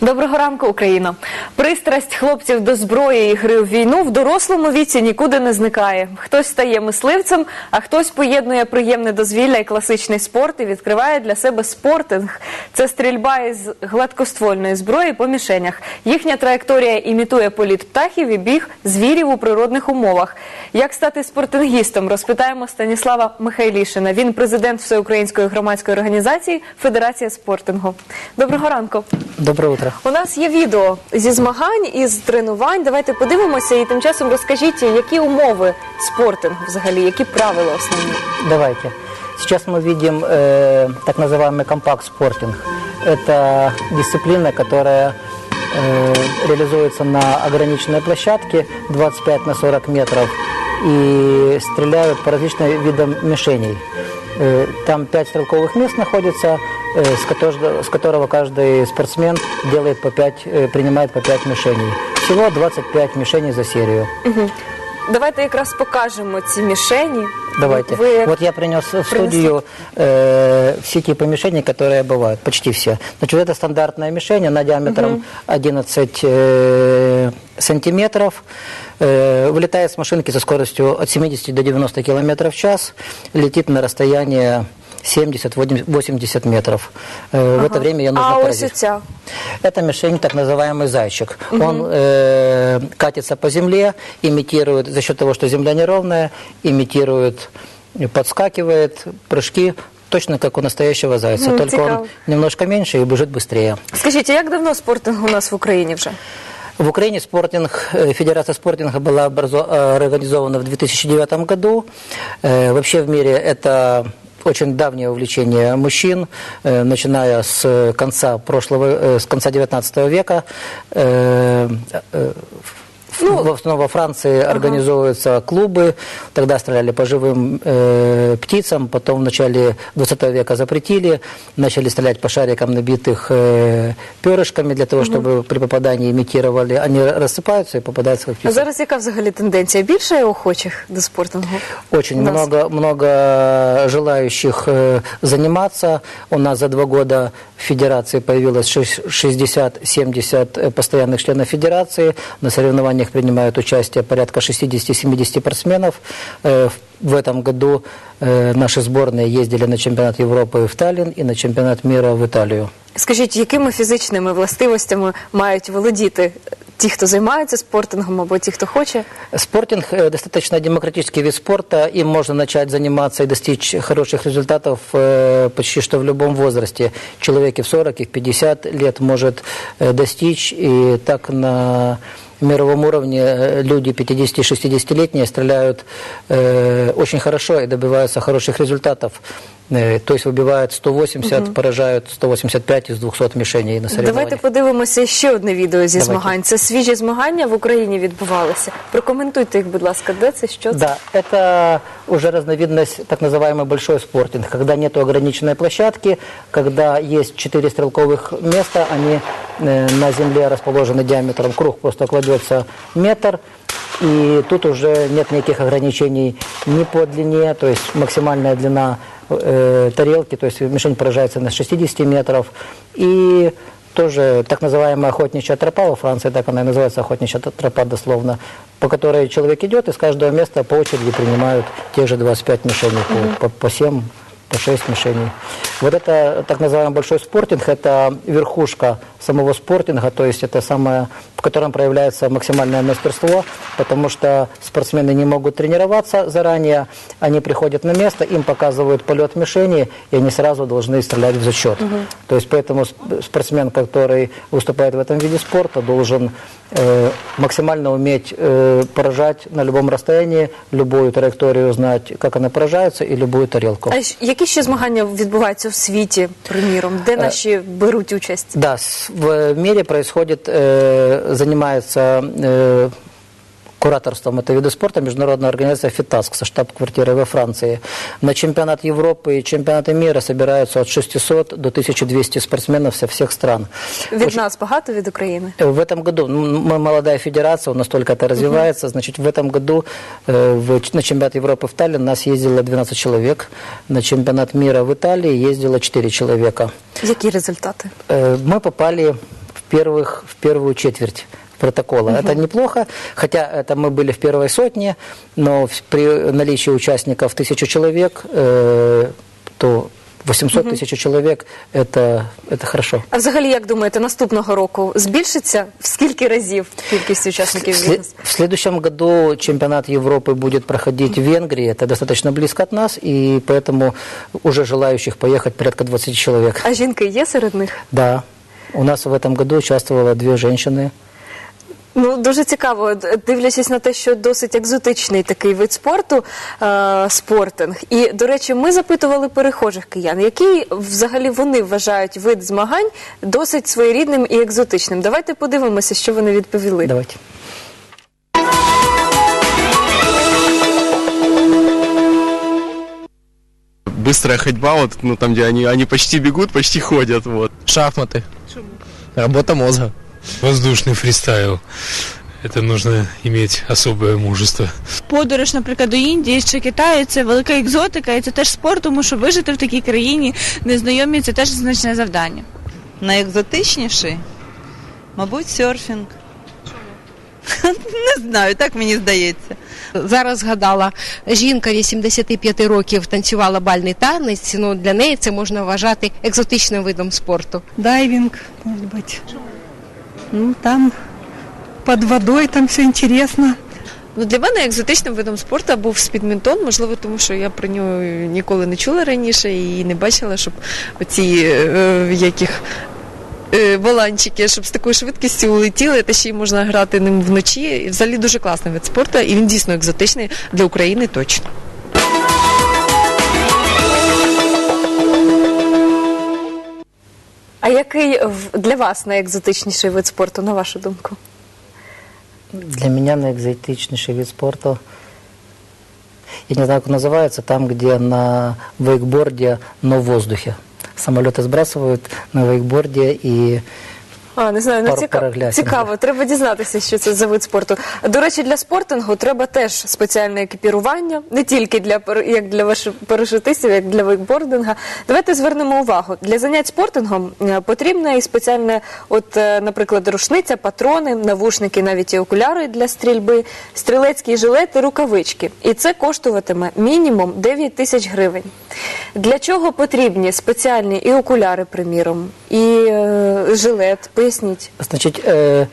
Доброго ранку, Україно! Пристрасть хлопців до зброї і гри в війну в дорослому віці нікуди не зникає. Хтось стає мисливцем, а хтось поєднує приємне дозвілля і класичний спорт і відкриває для себе спортинг. Це стрільба із гладкоствольної зброї по мішенях. Їхня траєкторія імітує політ птахів і біг звірів у природних умовах. Як стати спортингістом, розпитаємо Станіслава Михайлішина. Він президент Всеукраїнської громадської організації Федерація спортингу. Доброго ранку. Доброе утро. У нас є відео зі змагань із тренувань. Давайте подивимося і тим часом розкажіть, які умови спортингу взагалі, які правила основні. Давайте. Сейчас мы видим э, так называемый компакт-спортинг. Это дисциплина, которая э, реализуется на ограниченной площадке 25 на 40 метров и стреляют по различным видам мишеней. Э, Там 5 стрелковых мест находится, э, с которого, с которого каждый спортсмен делает по 5, э, принимает по 5 мишеней. Всего 25 мишеней за серию. Давайте якраз покажемо ці мішені. Давайте. Ви як- Вот я принес в принесли? студию э, все типы мишеней, которые бывают, почти все. Значит, вот это стандартная мишень, она диаметром 11 э, сантиметров. Э, вылетает с машинки со скоростью от 70 до 90 километров в час, летит на расстояние 70-80 метров. Э, В это время ее нужно а ось поразить. оця. Это мишень, так называемый зайчик. Он э, катится по земле, имитирует, за счет того, что земля неровная, имитирует, э, подскакивает, прыжки, точно как у настоящего зайца. Ну, Только он цікаво. немножко меньше и бежит быстрее. Скажіть, а як давно спортинг у нас в Україні вже? В Украине спортинг, э, Федерация спортинга была образо- э, организована в 2009 году. Э, Вообще в мире это очень давнее увлечение мужчин, э, начиная с конца прошлого, э, с конца 19 века Э, э, в- Ну, в основном во Франции организовываются клубы, тогда стреляли по живым э, птицам, потом в начале 20 века запретили, начали стрелять по шарикам, набитых э, перышками, для того, чтобы при попадании имитировали, они рассыпаются и попадаются как А птицы. зараз яка взагалі тенденція? Більше охочих до спортингу? Очень у нас? много, много желающих э, заниматься. У нас за два года в Федерации появилось шесть- 60-70 э, постоянных членов Федерации. На соревнованиях принимают участие порядка 60-70 спортсменов. Э, в- В этом году э, наши сборные ездили на чемпионат Европы в Таллин и на чемпионат мира в Италию. Скажіть, якими фізичними властивостями мають володіти ті, хто займається спортингом, або ті, хто хоче? Спортинг э, достаточно демократический вид спорта, им можно начать заниматься и достичь хороших результатов э, почти что в любом возрасте. Человек и в 40, и в 50 лет может э, достичь, и так на мировом уровне э, люди 50-60-летние стреляют э, очень хорошо и добиваются хороших результатов. Э, То есть выбивают 180, поражают 185 из 200 мишеней на соревнованиях. Давайте подивимося ще одне відео зі Давайте. змагань. Це свіжі змагання в Україні відбувалися. Прокоментуйте їх, будь ласка, де це, що це? Да, это уже разновидность так называемый большой спортинг, когда нет ограниченной площадки, когда есть четыре стрелковых места, они э, на земле расположены диаметром, круг просто кладется метр, и тут уже нет никаких ограничений ни по длине, то есть максимальная длина э, тарелки, то есть мишень поражается на 60 метров, и тоже так называемая охотничья тропа, во Франции так она и называется, охотничья тропа дословно, по которой человек идет, и с каждого места по очереди принимают те же 25 мишеней, по, по, по 7, по 6 мишеней. Вот это так называемый большой спортинг, это верхушка самого спортинга, то есть это самое, в котором проявляется максимальное мастерство, потому что спортсмены не могут тренироваться заранее, они приходят на место, им показывают полет мишени, и они сразу должны стрелять в зачет. То есть поэтому сп- спортсмен, который выступает в этом виде спорта, должен э, максимально уметь э, поражать на любом расстоянии, любую траекторию знать, как она поражается, и любую тарелку. А які ще змагання відбуваються в світі, приміром, де наші беруть участь? Да, с- в мире происходит, э, занимается э, кураторством этого вида спорта международная организация ФИТАСК со штаб-квартирой во Франции. На чемпионат Европы и чемпионаты мира собираются от 600 до 1200 спортсменов со всех стран. Від нас багато від України? В этом году, ну, мы молодая федерация, у нас только это развивается, значит, в этом году э, в, на чемпионат Европы в Таллин нас ездило 12 человек, на чемпионат мира в Италии ездило 4 человека. Які результати? Э, Мы попали в в, первых, в первую четверть протокола. Это неплохо, хотя это мы были в первой сотне, но в- при наличии участников тысячу человек, э, то 800 тысяч человек это, это хорошо. А взагалі, як думаєте, наступного року збільшиться в скільки разів кількість учасників В сле- бізнесу? В следующем году чемпионат Европы будет проходить в Венгрии. Это достаточно близко от нас, и поэтому уже желающих поехать порядка 20 человек. А жінки є серед них? Да, у нас в этом году участвовало две женщины. Ну дуже цікаво, дивлячись на те, що досить екзотичний такий вид спорту е, спортинг. І до речі, ми запитували перехожих киян, який взагалі вони вважають вид змагань досить своєрідним і екзотичним. Давайте подивимося, що вони відповіли. Давайте. быстрая ходьба, вот, ну там, где они, они почти бегут, почти ходят, вот. Шахматы. Работа мозга. Воздушный фристайл. Это нужно иметь особое мужество. Подорож, наприклад, до Індії чи Китаю це велика екзотика, і це теж спорт, тому що вижити в такій країні незнайомі це теж значне завдання. Найекзотичніший? Мабуть, серфінг. Не знаю, так мені здається. Зараз згадала, жінка 85 років танцювала бальний танець. Ну для неї це можна вважати екзотичним видом спорту. Дайвинг, может быть. Ну, там под водой, там все интересно. Ну, для мене екзотичним видом спорту був спідмінтон, можливо, тому що я про нього ніколи не чула раніше і не бачила, щоб оці е, яких. е, Воланчики, щоб з такою швидкістю улетіли, та ще й можна грати ним вночі. І взагалі дуже класний вид спорту, і він дійсно екзотичний для України точно. А який в- для вас найекзотичніший вид спорту, на вашу думку? Для меня наэкзотичнейший вид спорта, я не знаю, как он называется, там, где на вейкборде, но в воздухе. Самолеты сбрасывают на вейкборде и а, не знаю, ну Пар- цікаво. цікаво. Треба дізнатися, що це за вид спорту. До речі, для спортингу треба теж спеціальне екіпірування, не тільки для пар- як для ваших парашутистів, як для вейкбординга. Давайте звернемо увагу. Для занять спортингом е, потрібна і спеціальне, от, е, наприклад, рушниця, патрони, навушники, навіть і окуляри для стрільби, стрілецький жилет і рукавички. І це коштуватиме мінімум 9 тисяч гривень. Для чого потрібні спеціальні і окуляри, приміром, і е, жилет? Поясніть. Значит, э,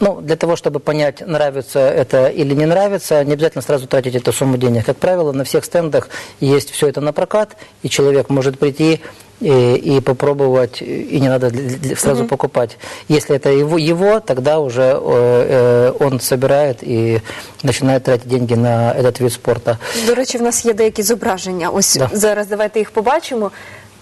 ну, для того, чтобы понять, нравится это или не нравится, не обязательно сразу тратить эту сумму денег. Как правило, на всех стендах есть все это на прокат, и человек может прийти и, и попробовать, и не надо для- для- сразу покупать. Если это его, его тогда уже э, э, он собирает и начинает тратить деньги на этот вид спорта. До речі, в нас є деякі зображення. Ось Да. зараз давайте їх побачимо.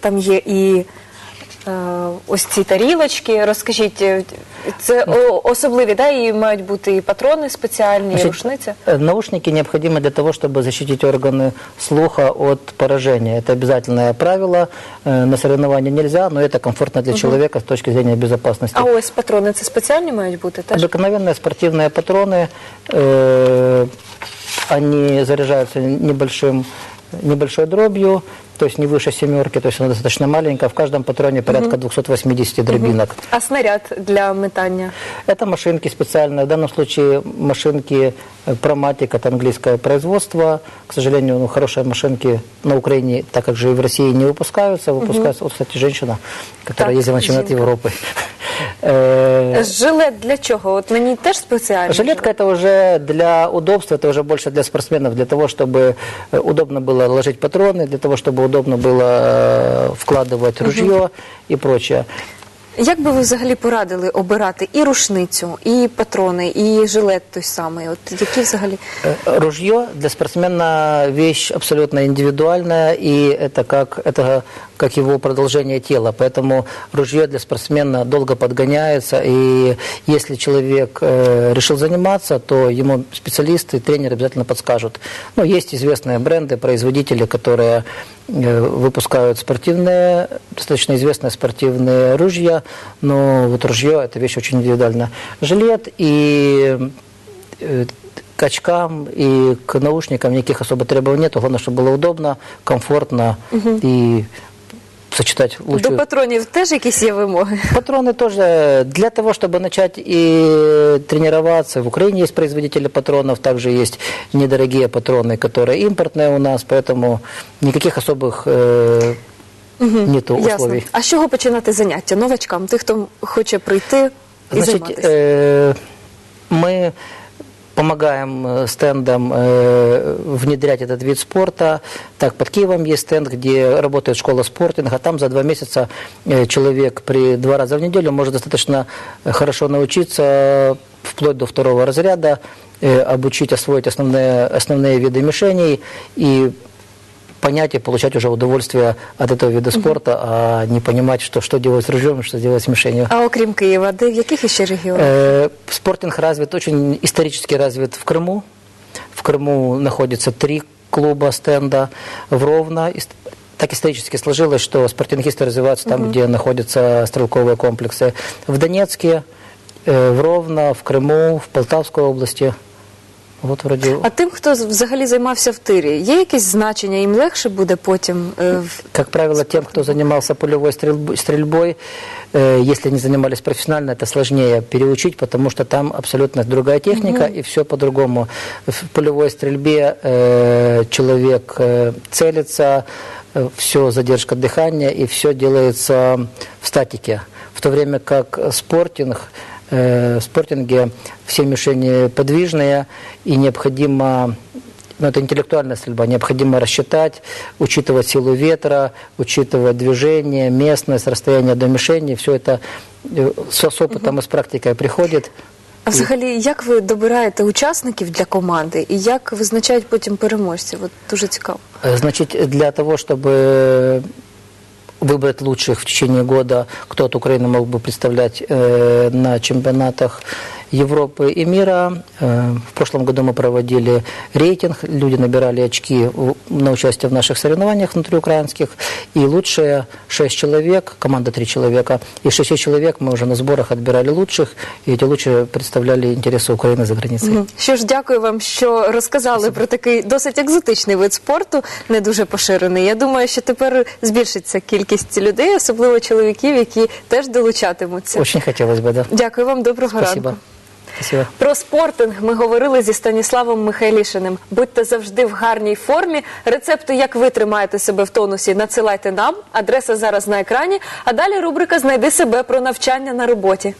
Там є і е, ось ці тарілочки. Розкажіть, е, це о- особливі, да? І мають бути і патрони спеціальні, і Значит, рушниця. э, Наушники необходимы для того, чтобы защитить органы слуха от поражения. Это обязательное правило. Э, На соревнования нельзя, но это комфортно для человека с точки зрения безопасности. А ось патрони це спеціальні мають бути теж? Обыкновенные спортивные патроны, э, они заряжаются небольшим, небольшой дробью, то есть не выше семерки, то есть она достаточно маленькая. В каждом патроне порядка 280 дробинок. А снаряд для метання? Это машинки специальные. В данном случае машинки э, Проматик, это английское производство. К сожалению, ну, хорошие машинки на Украине, так как же и в России не выпускаются. Выпускаются, вот, кстати, женщина, которая Так, ездила на чемпионат. Европы. Э, Жилет для чого? От на ній теж спеціальний? Жилетка это уже для удобства, это уже больше для спортсменов, для того, чтобы э, удобно было ложить патроны, для того, чтобы удобно было э, вкладывать ружье и прочее. Як би ви взагалі порадили обирати і рушницю, і патрони, і жилет той самий? От які взагалі? Э, Ружье для спортсмена вещь абсолютно индивидуальная, и это как, это как его продолжение тела. Поэтому ружье для спортсмена долго подгоняется, и если человек э, решил заниматься, то ему специалисты, тренеры обязательно подскажут. Ну, есть известные бренды, производители, которые э, выпускают спортивные, достаточно известные спортивные ружья, но вот ружье – это вещь очень индивидуальная. Жилет и э, к очкам и к наушникам никаких особо требований нет. Главное, чтобы было удобно, комфортно и сочетать До лучшую патронів теж якісь є вимоги. Патроны тоже для того, чтобы начать и тренироваться. В Украине есть производители патронов, также есть недорогие патроны, которые импортные у нас, поэтому никаких особых э, нету Ясно. условий. А з чого починати заняття новачкам, тих, хто хоче прийти і Значит, займатися? э, мы помогаем э, стендам э, внедрять этот вид спорта. Так, под Киевом есть стенд, где работает школа спортинга. Там за два месяца э, человек при два раза в неделю может достаточно хорошо научиться вплоть до второго разряда, обучить, освоить основные, основные виды мишеней и понять и получать уже удовольствие от этого вида спорта, а не понимать, что, что делать с ружьем, что делать с мишенью. А окрім Києва, де в яких іще регіонах? Э, Спортинг развит, очень исторически развит в Крыму. В Крыму находится три клуба стенда в Ровно. Ис- Так исторически сложилось, что спортингисты развиваются там, где находятся стрелковые комплексы. В Донецке, э, в Ровно, в Крыму, в Полтавской области. Вот вроде... А тим, хто з- взагалі займався в тирі, є якесь значення? Їм легше буде потім е, в- Как правило, тем, кто занимался полевой стрельб- стрельбой, э, если они занимались профессионально, это сложнее переучить, потому что там абсолютно другая техника и все по-другому. В полевой стрельбе э, человек э, целится, все задержка дыхания и все делается в статике. В то время как спортинг, э, в спортинге все мишени подвижные и необходимо но это интеллектуальная стрельба. Необходимо рассчитать, учитывать силу ветра, учитывать движение, местность, расстояние до мишени. Все это э, с, с опытом и с практикой приходит. А взагалі, як ви добираєте учасників для команди і як визначають потім переможців? От дуже цікаво. Э, Значит, для того, чтобы выбрать лучших в течение года, кто от Украины мог бы представлять э, на чемпионатах Европы и мира. Э, в прошлом году мы проводили рейтинг, люди набирали очки в- на участие в наших соревнованиях внутриукраинских, и лучшие 6 человек, команда 3 человека, из 6 человек мы уже на сборах отбирали лучших, и эти лучшие представляли интересы Украины за границей. Мгм. Що ж, дякую вам, що розказали про такий досить екзотичний вид спорту, не дуже поширений. Я думаю, що тепер збільшиться кількість людей, особливо чоловіків, які теж долучатимуться. Очень хотелось бы, да. Дякую вам, доброго Спасибо. ранку. Спасибо. Про спортинг ми говорили зі Станіславом Михайлішиним. Будьте завжди в гарній формі. Рецепти, як ви тримаєте себе в тонусі, надсилайте нам. Адреса зараз на екрані. А далі рубрика Знайди себе про навчання на роботі.